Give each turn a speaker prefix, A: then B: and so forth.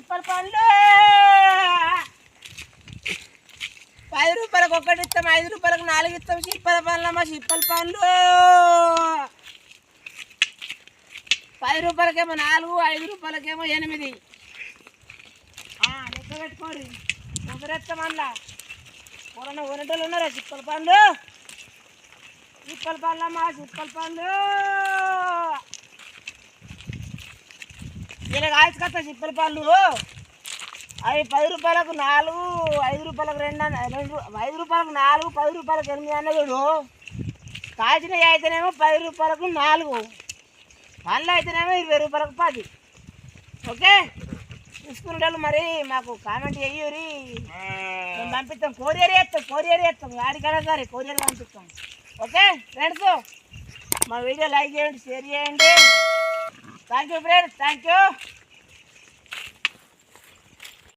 A: చిప్పల పండ్లు పది రూపాయలకు ఒకటి ఇస్తాం ఐదు రూపాయలకు నాలుగు ఇస్తాం చిప్పల పండ్లమ్మ చిప్పల పండ్లు పది రూపాయలకేమో నాలుగు ఐదు రూపాయలకేమో ఎనిమిది. ఆ, లెక్క పెట్టుకోండి. ఒకరెత్తాం అందులో ఎవరన్నా కొనేటోళ్ళు ఉన్నారా? చిప్పల పండ్లు చిప్పల పండ్లమ్మా చిప్పల పండ్లు ఇలా కాయచుకొస్తా చిప్పల పళ్ళు. అవి పది రూపాయలకు నాలుగు ఐదు రూపాయలకు రెండు అన్న రెండు ఐదు రూపాయలకు నాలుగు పది రూపాయలకు ఎనిమిది అన్న చూడు కాచినవి అయితేనేమో పది రూపాయలకు నాలుగు. పండ్లు అయితేనేమో ఇరవై రూపాయలకు పది. ఓకే? చూసుకునే మరి మాకు కామెంట్ చెయ్యూరి. మేము పంపిస్తాం. కొరియర్ చేస్తాం కొరియర్ చేస్తాం. ఆడికాడ సరే కొరియర్ పంపిస్తాం. ఓకే? ఫ్రెండ్స్ మా వీడియో లైక్ చేయండి షేర్ చేయండి. Thank you, friend. Thank you.